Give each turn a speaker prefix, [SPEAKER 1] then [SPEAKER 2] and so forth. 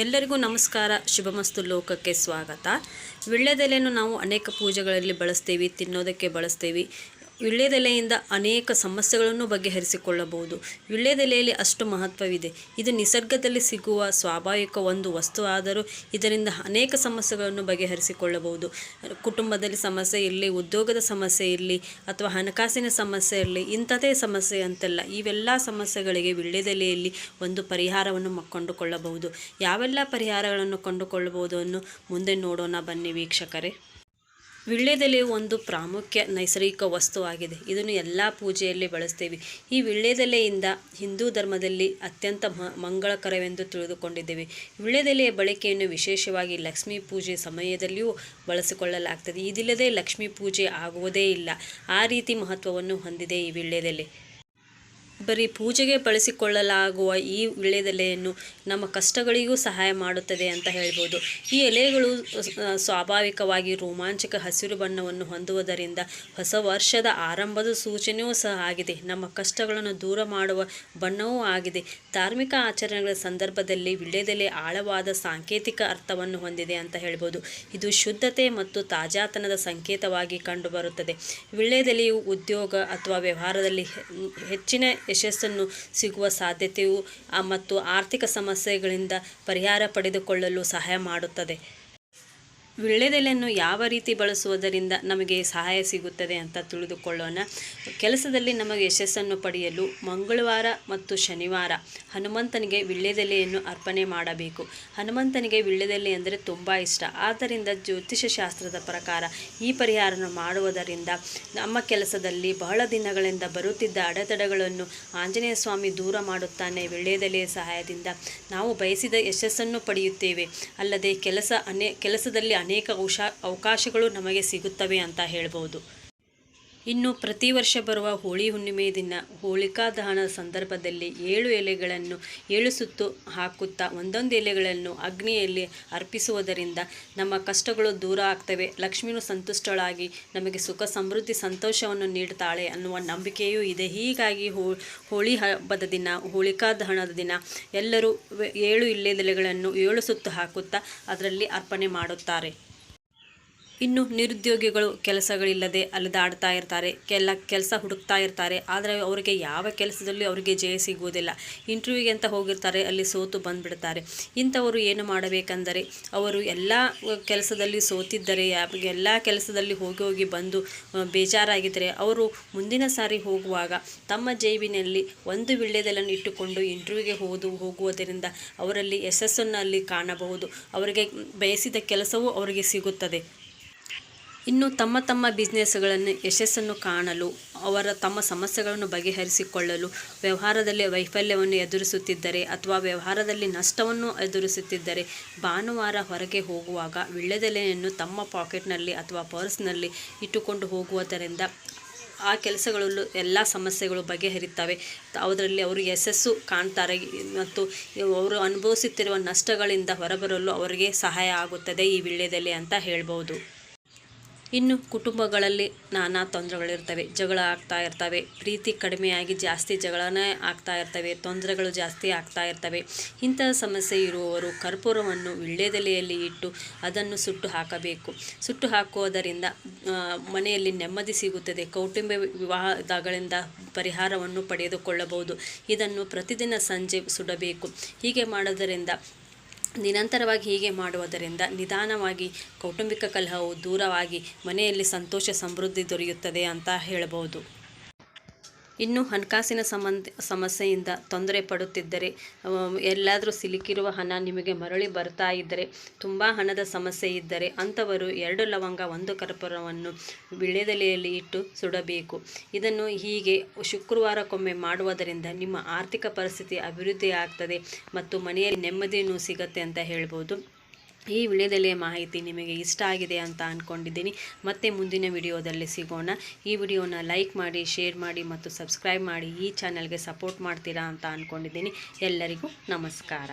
[SPEAKER 1] ಎಲ್ಲರಿಗೂ ನಮಸ್ಕಾರ. ಶುಭಮಸ್ತು ಲೋಕಕ್ಕೆ ಸ್ವಾಗತ. ವೀಳ್ಯದೆಲೆಯನ್ನು ನಾವು ಅನೇಕ ಪೂಜೆಗಳಲ್ಲಿ ಬಳಸ್ತೀವಿ ತಿನ್ನೋದಕ್ಕೆ ಬಳಸ್ತೀವಿ. ವೀಳ್ಯದೆಲೆಯಿಂದ ಅನೇಕ ಸಮಸ್ಯೆಗಳನ್ನು ಬಗೆಹರಿಸಿಕೊಳ್ಳಬಹುದು. ವೀಳ್ಯದೆಲೆಯಲ್ಲಿ ಅಷ್ಟು ಮಹತ್ವವಿದೆ. ಇದು ನಿಸರ್ಗದಲ್ಲಿ ಸಿಗುವ ಸ್ವಾಭಾವಿಕ ಒಂದು ವಸ್ತು ಆದರೂ ಇದರಿಂದ ಅನೇಕ ಸಮಸ್ಯೆಗಳನ್ನು ಬಗೆಹರಿಸಿಕೊಳ್ಳಬಹುದು. ಕುಟುಂಬದಲ್ಲಿ ಸಮಸ್ಯೆ ಇರಲಿ, ಉದ್ಯೋಗದ ಸಮಸ್ಯೆ ಇರಲಿ, ಅಥವಾ ಹಣಕಾಸಿನ ಸಮಸ್ಯೆ ಇರಲಿ ಇಂಥದೇ ಸಮಸ್ಯೆ ಅಂತಲ್ಲ ಇವೆಲ್ಲ ಸಮಸ್ಯೆಗಳಿಗೆ ವೀಳ್ಯದೆಲೆಯಲ್ಲಿ ಒಂದು ಪರಿಹಾರವನ್ನು ಕಂಡುಕೊಳ್ಳಬಹುದು. ಯಾವೆಲ್ಲ ಪರಿಹಾರಗಳನ್ನು ಕಂಡುಕೊಳ್ಳಬಹುದು ಅನ್ನು ಮುಂದೆ ನೋಡೋಣ ಬನ್ನಿ ವೀಕ್ಷಕರೇ. ವೀಳ್ಯದೆಲೆ ಒಂದು ಪ್ರಾಮುಖ್ಯ ನೈಸರ್ಗಿಕ ವಸ್ತುವಾಗಿದೆ. ಇದನ್ನು ಎಲ್ಲ ಪೂಜೆಯಲ್ಲಿ ಬಳಸ್ತೀವಿ. ಈ ವೀಳ್ಯದೆಲೆಯಿಂದ ಹಿಂದೂ ಧರ್ಮದಲ್ಲಿ ಅತ್ಯಂತ ಮಂಗಳಕರವೆಂದು ತಿಳಿದುಕೊಂಡಿದ್ದೇವೆ. ವೀಳ್ಯದೆಲೆಯ ಬಳಕೆಯನ್ನು ವಿಶೇಷವಾಗಿ ಲಕ್ಷ್ಮೀ ಪೂಜೆ ಸಮಯದಲ್ಲಿಯೂ ಬಳಸಿಕೊಳ್ಳಲಾಗ್ತದೆ. ಇದಿಲ್ಲದೆ ಲಕ್ಷ್ಮೀ ಪೂಜೆ ಆಗುವುದೇ ಇಲ್ಲ. ಆ ರೀತಿ ಮಹತ್ವವನ್ನು ಹೊಂದಿದೆ ಈ ವೀಳ್ಯದೆಲೆ. ಬರೀ ಪೂಜೆಗೆ ಬಳಸಿಕೊಳ್ಳಲಾಗುವ ಈ ವೀಳ್ಯದೆಲೆಯನ್ನು ನಮ್ಮ ಕಷ್ಟಗಳಿಗೂ ಸಹಾಯ ಮಾಡುತ್ತದೆ ಅಂತ ಹೇಳ್ಬೋದು. ಈ ಎಲೆಗಳು ಸ್ವಾಭಾವಿಕವಾಗಿ ರೋಮಾಂಚಕ ಹಸಿರು ಬಣ್ಣವನ್ನು ಹೊಂದುವುದರಿಂದ ಹೊಸ ವರ್ಷದ ಆರಂಭದ ಸೂಚನೆಯೂ ಸಹ ಆಗಿದೆ. ನಮ್ಮ ಕಷ್ಟಗಳನ್ನು ದೂರ ಮಾಡುವ ಬಣ್ಣವೂ ಆಗಿದೆ. ಧಾರ್ಮಿಕ ಆಚರಣೆಗಳ ಸಂದರ್ಭದಲ್ಲಿ ವೀಳ್ಯದೆಲೆ ಆಳವಾದ ಸಾಂಕೇತಿಕ ಅರ್ಥವನ್ನು ಹೊಂದಿದೆ ಅಂತ ಹೇಳ್ಬೋದು. ಇದು ಶುದ್ಧತೆ ಮತ್ತು ತಾಜಾತನದ ಸಂಕೇತವಾಗಿ ಕಂಡುಬರುತ್ತದೆ. ವೀಳ್ಯದೆಲೆಯು ಉದ್ಯೋಗ ಅಥವಾ ವ್ಯವಹಾರದಲ್ಲಿ ಹೆಚ್ಚಿನ ಯಶಸ್ಸನ್ನು ಸಿಗುವ ಸಾಧ್ಯತೆಯು ಮತ್ತು ಆರ್ಥಿಕ ಸಮಸ್ಯೆಗಳಿಂದ ಪರಿಹಾರ ಪಡೆದುಕೊಳ್ಳಲು ಸಹಾಯ ಮಾಡುತ್ತದೆ. ವೀಳ್ಯದೆಲೆಯನ್ನು ಯಾವ ರೀತಿ ಬಳಸುವುದರಿಂದ ನಮಗೆ ಸಹಾಯ ಸಿಗುತ್ತದೆ ಅಂತ ತಿಳಿದುಕೊಳ್ಳೋಣ. ಕೆಲಸದಲ್ಲಿ ನಮಗೆ ಯಶಸ್ಸನ್ನು ಪಡೆಯಲು ಮಂಗಳವಾರ ಮತ್ತು ಶನಿವಾರ ಹನುಮಂತನಿಗೆ ವೀಳ್ಯದೆಲೆಯನ್ನು ಅರ್ಪಣೆ ಮಾಡಬೇಕು. ಹನುಮಂತನಿಗೆ ವೀಳ್ಯದೆಲೆ ಅಂದರೆ ತುಂಬ ಇಷ್ಟ. ಆದ್ದರಿಂದ ಜ್ಯೋತಿಷ್ಯ ಶಾಸ್ತ್ರದ ಪ್ರಕಾರ ಈ ಪರಿಹಾರವನ್ನು ಮಾಡುವುದರಿಂದ ನಮ್ಮ ಕೆಲಸದಲ್ಲಿ ಬಹಳ ದಿನಗಳಿಂದ ಬರುತ್ತಿದ್ದ ಅಡೆತಡೆಗಳನ್ನು ಆಂಜನೇಯ ಸ್ವಾಮಿ ದೂರ ಮಾಡುತ್ತಾನೆ. ವೀಳ್ಯದೆಲೆಯ ಸಹಾಯದಿಂದ ನಾವು ಬಯಸಿದ ಯಶಸ್ಸನ್ನು ಪಡೆಯುತ್ತೇವೆ. ಅಲ್ಲದೆ ಕೆಲಸ ಅನೇ, ಕೆಲಸದಲ್ಲಿ ಅನೇಕ ಉಷಾ ಅವಕಾಶಗಳು ನಮಗೆ ಸಿಗುತ್ತವೆ ಅಂತ ಹೇಳ್ಬೋದು. ಇನ್ನು ಪ್ರತಿ ವರ್ಷ ಬರುವ ಹೋಳಿ ಹುಣ್ಣಿಮೆ ದಿನ ಹೋಳಿಕಾ ದಹನ ಸಂದರ್ಭದಲ್ಲಿ ಏಳು ಎಲೆಗಳನ್ನು ಏಳು ಸುತ್ತು ಹಾಕುತ್ತಾ ಒಂದೊಂದು ಎಲೆಗಳನ್ನು ಅಗ್ನಿಯಲ್ಲಿ ಅರ್ಪಿಸುವುದರಿಂದ ನಮ್ಮ ಕಷ್ಟಗಳು ದೂರ ಆಗ್ತವೆ. ಲಕ್ಷ್ಮಿಯು ಸಂತುಷ್ಟಳಾಗಿ ನಮಗೆ ಸುಖ, ಸಮೃದ್ಧಿ, ಸಂತೋಷವನ್ನು ನೀಡುತ್ತಾಳೆ ಅನ್ನುವ ನಂಬಿಕೆಯೂ ಇದೆ. ಹೀಗಾಗಿ ಹೋಳಿ ಹಬ್ಬದ ದಿನ, ಹೋಳಿಕಾ ದಹನದ ದಿನ ಎಲ್ಲರೂ ಏಳು ಇಲ್ಲೆದೆಲೆಗಳನ್ನು ಏಳು ಸುತ್ತು ಹಾಕುತ್ತಾ ಅದರಲ್ಲಿ ಅರ್ಪಣೆ ಮಾಡುತ್ತಾರೆ. ಇನ್ನು ನಿರುದ್ಯೋಗಿಗಳು ಕೆಲಸಗಳಿಲ್ಲದೆ ಅಲ್ಲದಾಡ್ತಾ ಇರ್ತಾರೆ, ಕೆಲ ಕೆಲಸ ಹುಡುಕ್ತಾ ಇರ್ತಾರೆ, ಆದರೆ ಅವರಿಗೆ ಯಾವ ಕೆಲಸದಲ್ಲಿ ಅವರಿಗೆ ಜಯ ಸಿಗುವುದಿಲ್ಲ. ಇಂಟರ್ವ್ಯೂಗೆ ಅಂತ ಹೋಗಿರ್ತಾರೆ, ಅಲ್ಲಿ ಸೋತು ಬಂದುಬಿಡ್ತಾರೆ. ಇಂಥವರು ಏನು ಮಾಡಬೇಕೆಂದರೆ, ಅವರು ಎಲ್ಲ ಕೆಲಸದಲ್ಲಿ ಸೋತಿದ್ದರೆ ಎಲ್ಲ ಕೆಲಸದಲ್ಲಿ ಹೋಗಿ ಹೋಗಿ ಬಂದು ಬೇಜಾರಾಗಿದ್ದರೆ, ಅವರು ಮುಂದಿನ ಸಾರಿ ಹೋಗುವಾಗ ತಮ್ಮ ಜೇಬಿನಲ್ಲಿ ಒಂದು ವೀಳ್ಯದೆಲೆಯನ್ನು ಇಟ್ಟುಕೊಂಡು ಇಂಟರ್ವ್ಯೂಗೆ ಹೋದು, ಹೋಗುವುದರಿಂದ ಅವರಲ್ಲಿ ಯಶಸ್ಸನ್ನು ಅಲ್ಲಿ ಕಾಣಬಹುದು. ಅವರಿಗೆ ಬಯಸಿದ ಕೆಲಸವೂ ಅವರಿಗೆ ಸಿಗುತ್ತದೆ. ಇನ್ನು ತಮ್ಮ ತಮ್ಮ ಬಿಸ್ನೆಸ್ಗಳನ್ನು ಯಶಸ್ಸನ್ನು ಕಾಣಲು, ಅವರ ತಮ್ಮ ಸಮಸ್ಯೆಗಳನ್ನು ಬಗೆಹರಿಸಿಕೊಳ್ಳಲು, ವ್ಯವಹಾರದಲ್ಲಿ ವೈಫಲ್ಯವನ್ನು ಎದುರಿಸುತ್ತಿದ್ದರೆ ಅಥವಾ ವ್ಯವಹಾರದಲ್ಲಿ ನಷ್ಟವನ್ನು ಎದುರಿಸುತ್ತಿದ್ದರೆ ಭಾನುವಾರ ಹೊರಗೆ ಹೋಗುವಾಗ ವಿಳ್ಳೆದೆಲೆಯನ್ನು ತಮ್ಮ ಪಾಕೆಟ್ನಲ್ಲಿ ಅಥವಾ ಪರ್ಸ್ನಲ್ಲಿ ಇಟ್ಟುಕೊಂಡು ಹೋಗುವುದರಿಂದ ಆ ಕೆಲಸಗಳಲ್ಲೂ ಎಲ್ಲ ಸಮಸ್ಯೆಗಳು ಬಗೆಹರಿತವೆ ಅದರಲ್ಲಿ ಅವರು ಯಶಸ್ಸು ಕಾಣ್ತಾರೆ ಮತ್ತು ಅವರು ಅನುಭವಿಸುತ್ತಿರುವ ನಷ್ಟಗಳಿಂದ ಹೊರಬರಲು ಅವರಿಗೆ ಸಹಾಯ ಆಗುತ್ತದೆ ಈ ವಿಳ್ಳೆದೆಲೆ ಅಂತ ಹೇಳ್ಬೋದು. ಇನ್ನು ಕುಟುಂಬಗಳಲ್ಲಿ ನಾನಾ ತೊಂದರೆಗಳಿರ್ತವೆ. ಜಗಳ ಆಗ್ತಾ ಇರ್ತವೆ. ಪ್ರೀತಿ ಕಡಿಮೆಯಾಗಿ ಜಾಸ್ತಿ ಜಗಳನೇ ಆಗ್ತಾ ಇರ್ತವೆ. ತೊಂದರೆಗಳು ಜಾಸ್ತಿ ಆಗ್ತಾ ಇರ್ತವೆ. ಇಂತಹ ಸಮಸ್ಯೆ ಇರುವವರು ಕರ್ಪೂರವನ್ನು ವಿಳ್ಳೆದೆಲೆಯಲ್ಲಿ ಇಟ್ಟು ಅದನ್ನು ಸುಟ್ಟು ಹಾಕಬೇಕು. ಸುಟ್ಟು ಹಾಕುವುದರಿಂದ ಮನೆಯಲ್ಲಿ ನೆಮ್ಮದಿ ಸಿಗುತ್ತದೆ. ಕೌಟುಂಬ ವಿವಾಹಗಳಿಂದ ಪರಿಹಾರವನ್ನು ಪಡೆದುಕೊಳ್ಳಬಹುದು. ಇದನ್ನು ಪ್ರತಿದಿನ ಸಂಜೆ ಸುಡಬೇಕು. ಹೀಗೆ ಮಾಡೋದರಿಂದ ನಿರಂತರವಾಗಿ ಹೀಗೆ ಮಾಡುವುದರಿಂದ ನಿಧಾನವಾಗಿ ಕೌಟುಂಬಿಕ ಕಲಹವು ದೂರವಾಗಿ ಮನೆಯಲ್ಲಿ ಸಂತೋಷ ಸಮೃದ್ಧಿ ದೊರೆಯುತ್ತದೆ ಅಂತ ಹೇಳಬಹುದು. ಇನ್ನು ಹಣಕಾಸಿನ ಸಂಬಂಧ, ಸಮಸ್ಯೆಯಿಂದ ತೊಂದರೆ ಪಡುತ್ತಿದ್ದರೆ ಎಲ್ಲಾದರೂ ಸಿಲುಕಿರುವ ಹಣ ನಿಮಗೆ ಮರಳಿ ಬರ್ತಾ ಇದ್ದರೆ, ತುಂಬ ಹಣದ ಸಮಸ್ಯೆ ಇದ್ದರೆ ಅಂಥವರು ಎರಡು ಲವಂಗ, ಒಂದು ಕರ್ಪೂರವನ್ನು ವೀಳ್ಯದೆಲೆಯಲ್ಲಿ ಇಟ್ಟು ಸುಡಬೇಕು. ಇದನ್ನು ಹೀಗೆ ಶುಕ್ರವಾರಕ್ಕೊಮ್ಮೆ ಮಾಡುವುದರಿಂದ ನಿಮ್ಮ ಆರ್ಥಿಕ ಪರಿಸ್ಥಿತಿ ಅಭಿವೃದ್ಧಿ ಆಗ್ತದೆ ಮತ್ತು ಮನೆಯಲ್ಲಿ ನೆಮ್ಮದಿಯನ್ನು ಸಿಗತ್ತೆ ಅಂತ ಹೇಳ್ಬೋದು. ಈ ವಿಡಿಯೋದಲ್ಲಿಯ ಮಾಹಿತಿ ನಿಮಗೆ ಇಷ್ಟ ಆಗಿದೆ ಅಂತ ಅಂದ್ಕೊಂಡಿದ್ದೀನಿ ಮತ್ತೆ ಮುಂದಿನ ವಿಡಿಯೋದಲ್ಲಿ ಸಿಗೋಣ. ಈ ವಿಡಿಯೋನ ಲೈಕ್ ಮಾಡಿ, ಶೇರ್ ಮಾಡಿ ಮತ್ತು ಸಬ್ಸ್ಕ್ರೈಬ್ ಮಾಡಿ ಈ ಚಾನಲ್ಗೆ ಸಪೋರ್ಟ್ ಮಾಡ್ತೀರಾ ಅಂತ ಅಂದ್ಕೊಂಡಿದ್ದೀನಿ ಎಲ್ಲರಿಗೂ ನಮಸ್ಕಾರ.